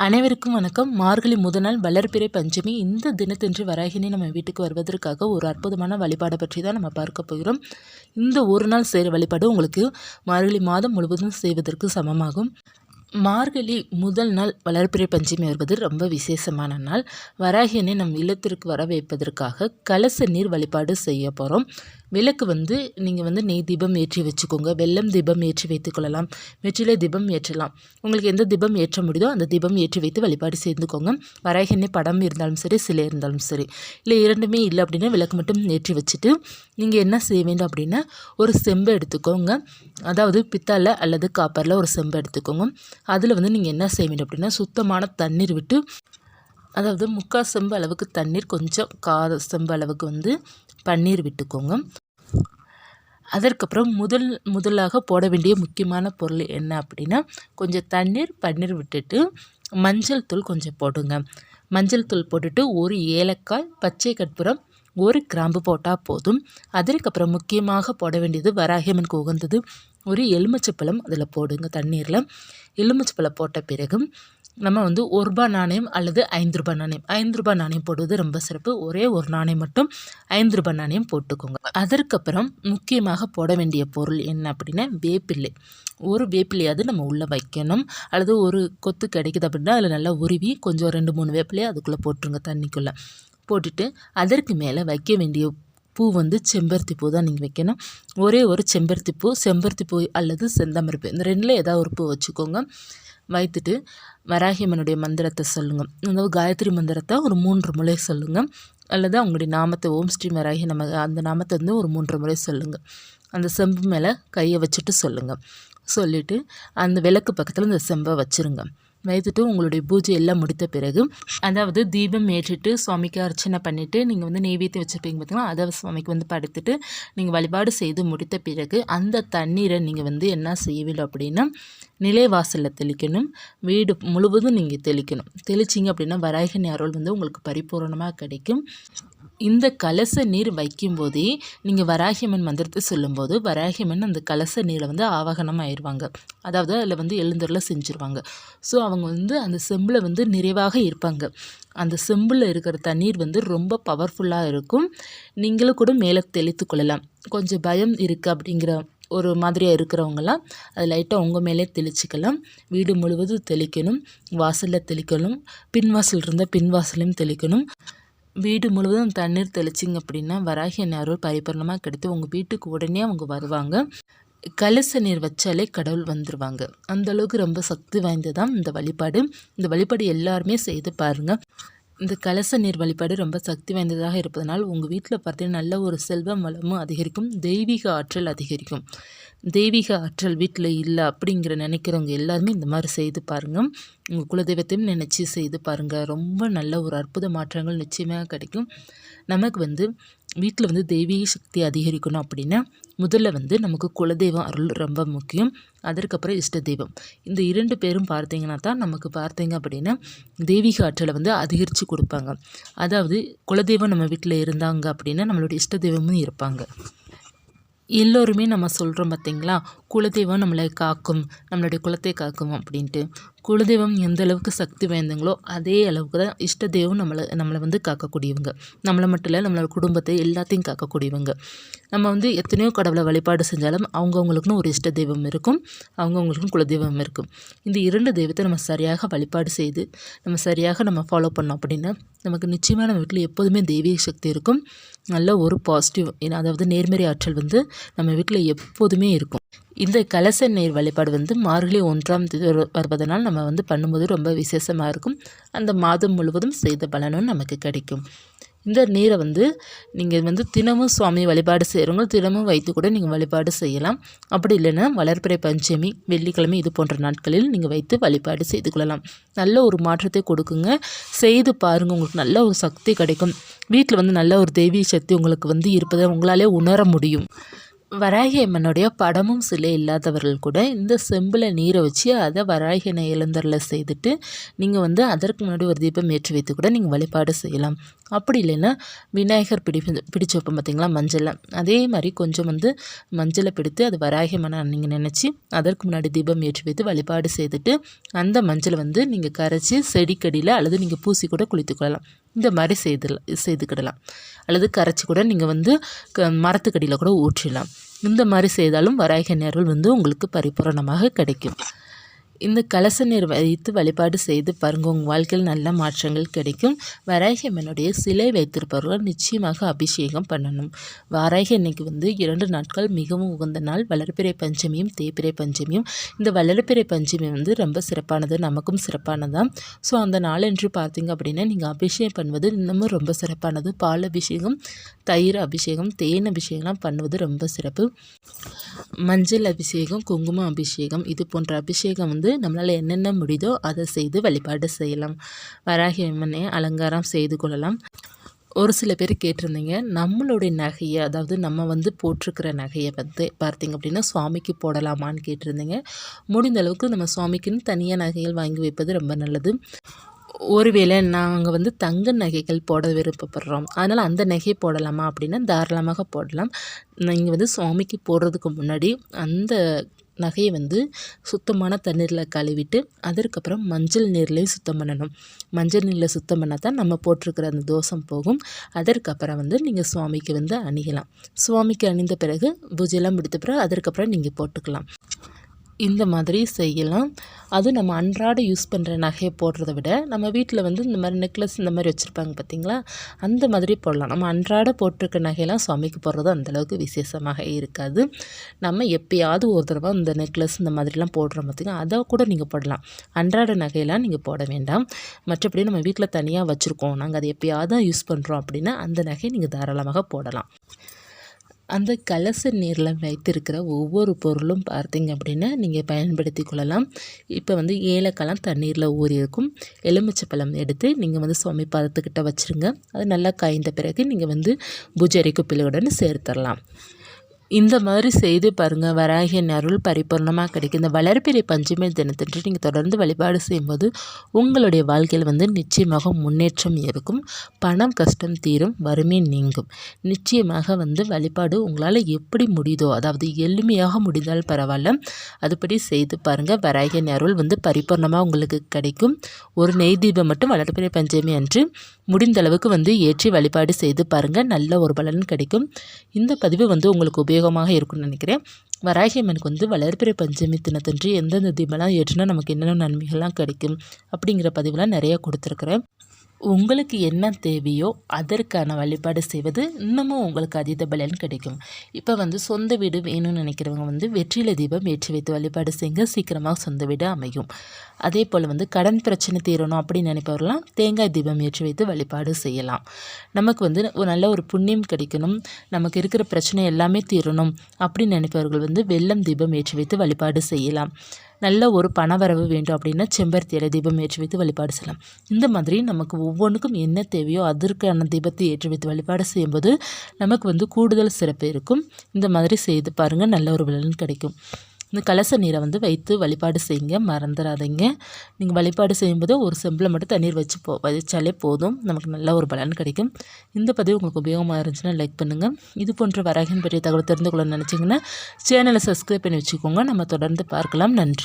அனைவருக்கும் வணக்கம். மார்கழி முதல் நாள் வளர்பிறை பஞ்சமி இந்த தினத்தன்று வராகினி நம்ம வீட்டுக்கு வருவதற்காக ஒரு அற்புதமான வழிபாடை பற்றி தான் நம்ம பார்க்க போகிறோம். இந்த ஒரு நாள் செய்கிற வழிபாடு உங்களுக்கு மார்கழி மாதம் முழுவதும் செய்வதற்கு சமமாகும். மார்கழி முதல் நாள் வளர்பிறை பஞ்சமி வருவது ரொம்ப விசேஷமான நாள். வராகியனை நம் இல்லத்திற்கு வர வைப்பதற்காக கலச நீர் வழிபாடு செய்ய போகிறோம் விளக்கு வந்து நீங்கள் வந்து நெய் தீபம் ஏற்றி வச்சுக்கோங்க. வெள்ளம் தீபம் ஏற்றி வைத்துக்கொள்ளலாம் வெற்றிலை தீபம் ஏற்றலாம். உங்களுக்கு எந்த தீபம் ஏற்ற முடியுதோ அந்த தீபம் ஏற்றி வைத்து வழிபாடு செய்துக்கோங்க. வராகினி படம் இருந்தாலும் சரி சிலை இருந்தாலும் சரி இல்லை இரண்டுமே இல்லை அப்படின்னா விளக்கு மட்டும் ஏற்றி வச்சுட்டு நீங்கள் என்ன செய்ய வேண்டும் அப்படின்னா ஒரு செம்பு எடுத்துக்கோங்க. அதாவது பித்தளை அல்லது காப்பரில் ஒரு செம்பு எடுத்துக்கோங்க. அதில் வந்து நீங்கள் என்ன செய்ய வேண்டும் அப்படின்னா சுத்தமான தண்ணீர் விட்டு அதாவது முக்கால் செம்பு அளவுக்கு தண்ணீர் கொஞ்சம் கார செம்பு அளவுக்கு வந்து பன்னீர் விட்டுக்கோங்க. அதற்கப்புறம் முதல் முதலாக போட வேண்டிய முக்கியமான பொருள் என்ன அப்படின்னா கொஞ்சம் தண்ணீர் பன்னீர் விட்டுட்டு மஞ்சள் தூள் கொஞ்சம் போடுங்க. மஞ்சள் தூள் போட்டுட்டு ஒரு ஏலக்காய் பச்சை கற்பூரம் ஒரு கிராம்பு போட்டால் போதும். அதற்கப்புறம் முக்கியமாக போட வேண்டியது வராகியம்மனுக்கு உகந்தது ஒரு எலுமிச்சப்பழம் அதில் போடுங்க தண்ணீரில். எலுமிச்சப்பழம் போட்ட பிறகு நம்ம வந்து ஒரு ரூபா நாணயம் அல்லது ஐந்து ரூபாய் நாணயம். ஐந்து ரூபாய் நாணயம் போடுவது ரொம்ப சிறப்பு. ஒரே ஒரு நாணயம் மட்டும் ஐந்து ரூபாய் நாணயம் போட்டுக்கோங்க. அதற்கப்புறம் முக்கியமாக போட வேண்டிய பொருள் என்ன அப்படின்னா வேப்பிள்ளை. ஒரு வேப்பிலையாவது நம்ம உள்ளே வைக்கணும். அல்லது ஒரு கொத்து கிடைக்குது அப்படின்னா அதில் நல்லா உருவி கொஞ்சம் ரெண்டு மூணு வேப்பிலையை அதுக்குள்ளே போட்டுருங்க தண்ணிக்குள்ளே. போட்டுட்டு அதற்கு மேலே வைக்க வேண்டிய பூ வந்து செம்பருத்தி பூ தான் நீங்கள் வைக்கணும். ஒரே ஒரு செம்பருத்தி பூ செம்பருத்தி பூ அல்லது செந்தாமரை பூ. இந்த ரெண்டில் ஏதாவது ஒரு பூ வச்சுக்கோங்க. வைத்துட்டு வராகியம்மனுடைய மந்திரத்தை சொல்லுங்கள் அதாவது காயத்ரி மந்திரத்தை ஒரு மூன்று முறை சொல்லுங்கள் அல்லது அவங்களுடைய நாமத்தை ஓம் ஸ்ரீ வராகி நம்ம அந்த நாமத்தை வந்து ஒரு மூன்று முறை சொல்லுங்கள் அந்த செம்பு மேலே கையை வச்சுட்டு சொல்லுங்கள் சொல்லிவிட்டு அந்த விளக்கு பக்கத்தில் இந்த செம்பை வச்சுருங்க. வைத்துட்டு உங்களுடைய பூஜை எல்லாம் முடித்த பிறகு அதாவது தீபம் ஏற்றிட்டு சுவாமிக்கு அர்ச்சனை பண்ணிவிட்டு நீங்கள் வந்து நெய்வேத்தியம் வச்சுருப்பீங்க பார்த்தீங்கன்னா அதை சுவாமிக்கு வந்து படுத்துட்டு நீங்கள் வழிபாடு செய்து முடித்த பிறகு அந்த தண்ணீரை நீங்கள் வந்து என்ன செய்யவில்லை அப்படின்னா நிலைவாசலில் தெளிக்கணும். வீடு முழுவதும் நீங்கள் தெளிக்கணும். தெளிச்சிங்க அப்படின்னா வராயகன் அருள் வந்து உங்களுக்கு பரிபூரணமாக கிடைக்கும். இந்த கலச நீர் வைக்கும்போதே நீங்கள் வராகியம்மன் மந்திரத்தை சொல்லும்போது வராகியம்மன் அந்த கலச நீரை வந்து ஆவாகனம் ஆயிடுவாங்க அதாவது அதில் வந்து எழுந்தரில் செஞ்சுருவாங்க. ஸோ அவங்க வந்து அந்த செம்பில் வந்து நிறைவாக இருப்பாங்க. அந்த செம்பில் இருக்கிற தண்ணீர் வந்து ரொம்ப பவர்ஃபுல்லாக இருக்கும். நீங்களும் கூட மேலே தெளித்து கொள்ளலாம். கொஞ்சம் பயம் இருக்குது அப்படிங்கிற ஒரு மாதிரியாக இருக்கிறவங்களாம் அது லைட்டாக உங்கள் மேலே தெளிச்சிக்கலாம். வீடு முழுவதும் தெளிக்கணும். வாசலில் தெளிக்கணும். பின்வாசல் இருந்தால் பின்வாசலையும் தெளிக்கணும். வீடு முழுவதும் தண்ணீர் தெளிச்சிங்க அப்படின்னா வராகி அருள் பரிபூர்ணமாக கிடைத்து உங்கள் வீட்டுக்கு உடனே அவங்க வருவாங்க. கலச நீர் வச்சாலே கடவுள் வந்துடுவாங்க அந்தளவுக்கு ரொம்ப சக்தி வாய்ந்ததான் இந்த வழிபாடு. இந்த வழிபாடு எல்லாருமே செய்து பாருங்கள் இந்த கலச நீர் வழிபாடு ரொம்ப சக்தி வாய்ந்ததாக இருப்பதனால் உங்கள் வீட்டில் பார்த்தீங்கன்னா நல்ல ஒரு செல்வம் வளமும் அதிகரிக்கும் தெய்வீக ஆற்றல் அதிகரிக்கும். தெய்வீக ஆற்றல் வீட்டில் இல்லை அப்படிங்கிற நினைக்கிறவங்க எல்லாருமே இந்த மாதிரி செய்து பாருங்கள் உங்கள் குலதெய்வத்தையும் நினச்சி செய்து பாருங்கள் ரொம்ப நல்ல ஒரு அற்புத மாற்றங்கள் நிச்சயமாக கிடைக்கும். நமக்கு வந்து வீட்டில் வந்து தெய்வீக சக்தி அதிகரிக்கணும் அப்படின்னா முதல்ல வந்து நமக்கு குலதெய்வம் அருள் ரொம்ப முக்கியம். அதற்கப்புறம் இஷ்ட தெய்வம். இந்த இரண்டு பேரும் பார்த்தீங்கன்னா தான் நமக்கு பார்த்தீங்க அப்படின்னா தெய்வீக ஆற்றலை வந்து அதிகரித்து கொடுப்பாங்க. அதாவது குலதெய்வம் நம்ம வீட்டில் இருந்தாங்க அப்படின்னா நம்மளுடைய இஷ்ட தெய்வமும் இருப்பாங்க. எல்லோருமே நம்ம சொல்கிறோம் பார்த்திங்களா? குலதெய்வம் நம்மளை காக்கும் நம்மளுடைய குலத்தை காக்கும் அப்படின்ட்டு. குலதெய்வம் எந்த அளவுக்கு சக்தி வாய்ந்தங்களோ அதே அளவுக்கு தான் இஷ்ட தெய்வம் நம்மளை நம்மளை வந்து காக்கக்கூடியவங்க. நம்மளை மட்டும் இல்லை நம்மளோட குடும்பத்தை எல்லாத்தையும் காக்கக்கூடியவங்க. நம்ம வந்து எத்தனையோ கடவுளை வழிபாடு செஞ்சாலும் அவங்கவுங்களுக்குன்னு ஒரு இஷ்ட தெய்வம் இருக்கும் அவங்கவுங்களுக்கும் குலதெய்வம் இருக்கும். இந்த இரண்டு தெய்வத்தை நம்ம சரியாக வழிபாடு செய்து நம்ம சரியாக நம்ம ஃபாலோ பண்ணோம் அப்படின்னா நமக்கு நிச்சயமாக நம்ம வீட்டில் எப்போதுமே தெய்வீக சக்தி இருக்கும். நல்ல ஒரு பாசிட்டிவ் அதாவது நேர்மறை ஆற்றல் வந்து நம்ம வீட்டில் எப்போதுமே இருக்கும். இந்த கலச நீர் வழிபாடு வந்து மார்கழி ஒன்றாம் தேதி வருவதனால் நம்ம வந்து பண்ணும்போது ரொம்ப விசேஷமாக இருக்கும். அந்த மாதம் முழுவதும் செய்த பலனும் நமக்கு கிடைக்கும். இந்த நீரை வந்து நீங்கள் வந்து தினமும் சுவாமி வழிபாடு செய்கிறவங்க தினமும் வைத்து கூட நீங்கள் வழிபாடு செய்யலாம். அப்படி இல்லைன்னா வளர்ப்பிறை பஞ்சமி வெள்ளிக்கிழமை இது போன்ற நாட்களில் நீங்கள் வைத்து வழிபாடு செய்து கொள்ளலாம். நல்ல ஒரு மாற்றத்தை கொடுக்குங்க. செய்து பாருங்கள் உங்களுக்கு நல்ல ஒரு சக்தி கிடைக்கும். வீட்டில் வந்து நல்ல ஒரு தெய்வீக சக்தி உங்களுக்கு வந்து இருப்பதை உங்களாலே உணர முடியும். வராகி அம்மனுடைய படமும் சிலை இல்லாதவர்கள் கூட இந்த செம்பில் நீரை வச்சு அதை வராகி இளந்தரில் செய்துட்டு நீங்கள் வந்து அதற்கு முன்னாடி ஒரு தீபம் ஏற்றி வைத்து கூட நீங்கள் வழிபாடு செய்யலாம். அப்படி இல்லைன்னா விநாயகர் பிடி பிடிச்சு வைப்போம் பார்த்தீங்களா? மஞ்சளில். அதே மாதிரி கொஞ்சம் வந்து மஞ்சளை பிடித்து அது வராகி அம்மனை நீங்கள் நினச்சி அதற்கு முன்னாடி தீபம் ஏற்றி வைத்து வழிபாடு செய்துட்டு அந்த மஞ்சளை வந்து நீங்கள் கரைச்சி செடிக்கடியில் அல்லது நீங்கள் பூசி கூட குளித்துக்கொள்ளலாம் இந்த மாதிரி செய்துலாம் செய்துக்கிடலாம். அல்லது கரைச்சி கூட நீங்கள் வந்து க மரத்துக்கடியில் கூட ஊற்றிடலாம். இந்த மாதிரி செய்தாலும் வராக நேரங்கள் வந்து உங்களுக்கு பரிபூரணமாக கிடைக்கும். இந்த கலச நீர் வைத்து வழிபாடு செய்து பாருங்கள் உங்கள் வாழ்க்கையில் நல்ல மாற்றங்கள் கிடைக்கும். வராகி அம்மனுடைய சிலை வைத்திருப்பவர்கள் நிச்சயமாக அபிஷேகம் பண்ணணும். வாராகி அன்னைக்கு வந்து இரண்டு நாட்கள் மிகவும் உகந்த நாள். வளர்ப்பிறை பஞ்சமியும் தேய்பிறை பஞ்சமியும். இந்த வளர்ப்பிறை பஞ்சமி வந்து ரொம்ப சிறப்பானது. நமக்கும் சிறப்பானதான் ஸோ அந்த நாளன்று பார்த்தீங்க அப்படின்னா நீங்கள் அபிஷேகம் பண்ணுவது இன்னமும் ரொம்ப சிறப்பானது. பால் அபிஷேகம் தயிர் அபிஷேகம் தேன் அபிஷேகம்லாம் பண்ணுவது ரொம்ப சிறப்பு. மஞ்சள் அபிஷேகம் குங்குமம் அபிஷேகம் இது போன்ற அபிஷேகம் வந்து நம்மளால் என்னென்ன முடியுதோ அதை செய்து வழிபாடு செய்யலாம். வராகி அம்மனை அலங்காரம் செய்து கொள்ளலாம். ஒரு சில பேர் கேட்டிருந்தீங்க நம்மளுடைய நகையை அதாவது நம்ம வந்து போட்டிருக்கிற நகையை வந்து பார்த்திங்க அப்படின்னா சுவாமிக்கு போடலாமான்னு கேட்டிருந்தீங்க. முடிந்த அளவுக்கு நம்ம சுவாமிக்குன்னு தனியாக நகைகள் வாங்கி வைப்பது ரொம்ப நல்லது. ஒருவேளை நாங்கள் வந்து தங்க நகைகள் போட விருப்பப்படுறோம். அதனால் அந்த நகையை போடலாமா அப்படின்னா தாராளமாக போடலாம். நீங்கள் வந்து சுவாமிக்கு போடுறதுக்கு முன்னாடி அந்த நகையை வந்து சுத்தமான தண்ணீரில் கழுவிட்டு அதற்கப்புறம் மஞ்சள் நீர்லேயும் சுத்தம் பண்ணணும். மஞ்சள் நீரில் சுத்தம் பண்ணால் தான் நம்ம போட்டிருக்கிற அந்த தோஷம் போகும். அதற்கப்புறம் வந்து நீங்கள் சுவாமிக்கு வந்து அணியலாம். சுவாமிக்கு அணிந்த பிறகு பூஜையெல்லாம் முடித்த பிறகு அதற்கப்புறம் நீங்கள் போட்டுக்கலாம். இந்த மாதிரி செய்யலாம். அது நம்ம அன்றாட யூஸ் பண்ணுற நகையை போடுறத விட நம்ம வீட்டில் வந்து இந்த மாதிரி நெக்லஸ் இந்த மாதிரி வச்சுருப்பாங்க பார்த்திங்களா அந்த மாதிரி போடலாம். நம்ம அன்றாட போட்டிருக்க நகையெல்லாம் சுவாமிக்கு போடுறது அந்தளவுக்கு விசேஷமாக இருக்காது. நம்ம எப்பயாவது ஒரு தடவை இந்த நெக்லஸ் இந்த மாதிரிலாம் போடுறோம் பார்த்திங்கன்னா அதை கூட நீங்கள் போடலாம். அன்றாட நகையெல்லாம் நீங்கள் போட வேண்டாம். மற்றபடி நம்ம வீட்டில் தனியாக வச்சுருக்கோம். நாங்கள் அதை எப்பயாவது யூஸ் பண்ணுறோம் அப்படின்னா அந்த நகையை நீங்கள் தாராளமாக போடலாம். அந்த கலச நீரில் வைத்திருக்கிற ஒவ்வொரு பொருளும் பார்த்தீங்க அப்படின்னா நீங்கள் பயன்படுத்தி கொள்ளலாம். இப்போ வந்து ஏலக்காய்லாம் தண்ணீரில் ஊறி இருக்கும் எலுமிச்சை பழம் எடுத்து நீங்கள் வந்து சுவாமி பாதத்துக்கிட்ட வச்சுருங்க. அது நல்லா காய்ந்த பிறகு நீங்கள் வந்து பூஜை குப்பிலுடன் சேர்த்துடலாம். இந்த மாதிரி செய்து பாருங்கள் வராகியின் அருள் பரிபூர்ணமாக கிடைக்கும். இந்த வளர்ப்பிறை பஞ்சமி தினத்தன்று நீங்கள் தொடர்ந்து வழிபாடு செய்யும்போது உங்களுடைய வாழ்க்கையில் வந்து நிச்சயமாக முன்னேற்றம் இருக்கும். பணம் கஷ்டம் தீரும் வறுமை நீங்கும். நிச்சயமாக வந்து வழிபாடு உங்களால் எப்படி முடியுதோ அதாவது எளிமையாக முடிந்தால் பரவாயில்ல. அதுபடி செய்து பாருங்கள் வராகியின் அருள் வந்து பரிபூர்ணமாக உங்களுக்கு கிடைக்கும். ஒரு நெய் தீபம் மட்டும் வளர்ப்பிறை பஞ்சமி அன்று முடிந்த அளவுக்கு வந்து ஏற்றி வழிபாடு செய்து பாருங்கள் நல்ல ஒரு பலன் கிடைக்கும். இந்த பதிவு வந்து உங்களுக்கு உபயோகமாக இருக்கும்னு நினைக்கிறேன். வராகி அம்மனுக்கு வந்து வளர்பிறை பஞ்சமி தினத்தன்று எந்தெந்த தீபம்லாம் ஏற்றுனா நமக்கு என்னென்ன நன்மைகள்லாம் கிடைக்கும் அப்படிங்கிற பதிவுலாம் நிறையா கொடுத்துருக்குறேன். உங்களுக்கு என்ன தேவையோ அதற்கான வழிபாடு செய்வது இன்னமும் உங்களுக்கு அதீத பலன் கிடைக்கும். இப்போ வந்து சொந்த வீடு வேணும்னு நினைக்கிறவங்க வந்து வெற்றில தீபம் ஏற்றி வைத்து வழிபாடு செய்யுங்க சீக்கிரமாக சொந்த வீடு அமையும். அதே போல் வந்து கடன் பிரச்சனை தீரணும் அப்படின்னு நினைப்பவர்களாம் தேங்காய் தீபம் ஏற்றி வைத்து வழிபாடு செய்யலாம். நமக்கு வந்து ஒரு நல்ல ஒரு புண்ணியம் கிடைக்கணும். நமக்கு இருக்கிற பிரச்சனை எல்லாமே தீரணும் அப்படின்னு நினைப்பவர்கள் வந்து வெள்ளம் தீபம் ஏற்றி வைத்து வழிபாடு செய்யலாம். நல்ல ஒரு பணவரவு வேண்டும் அப்படின்னா செம்பருத்தி இலை தீபம் ஏற்றி வைத்து வழிபாடு செய்யலாம். இந்த மாதிரி நமக்கு ஒவ்வொன்றுக்கும் என்ன தேவையோ அதற்கான தீபத்தை ஏற்றி வைத்து வழிபாடு செய்யும்போது நமக்கு வந்து கூடுதல் சிறப்பு இருக்கும். இந்த மாதிரி செய்து பாருங்கள் நல்ல ஒரு பலன் கிடைக்கும். இந்த கலச நீரை வந்து வைத்து வழிபாடு செய்யுங்க மறந்துடாதீங்க நீங்கள் வழிபாடு செய்யும்போது ஒரு செம்பில் மட்டும் தண்ணீர் வச்சு போ வச்சாலே போதும். நமக்கு நல்ல ஒரு பலன் கிடைக்கும். இந்த பதிவு உங்களுக்கு உபயோகமாக இருந்துச்சுன்னா லைக் பண்ணுங்கள் இது போன்ற வரகின் பற்றிய தகவல் தெரிந்து கொள்ள நினச்சிங்கன்னா சேனலை சப்ஸ்கிரைப் பண்ணி வச்சுக்கோங்க. நம்ம தொடர்ந்து பார்க்கலாம். நன்றி.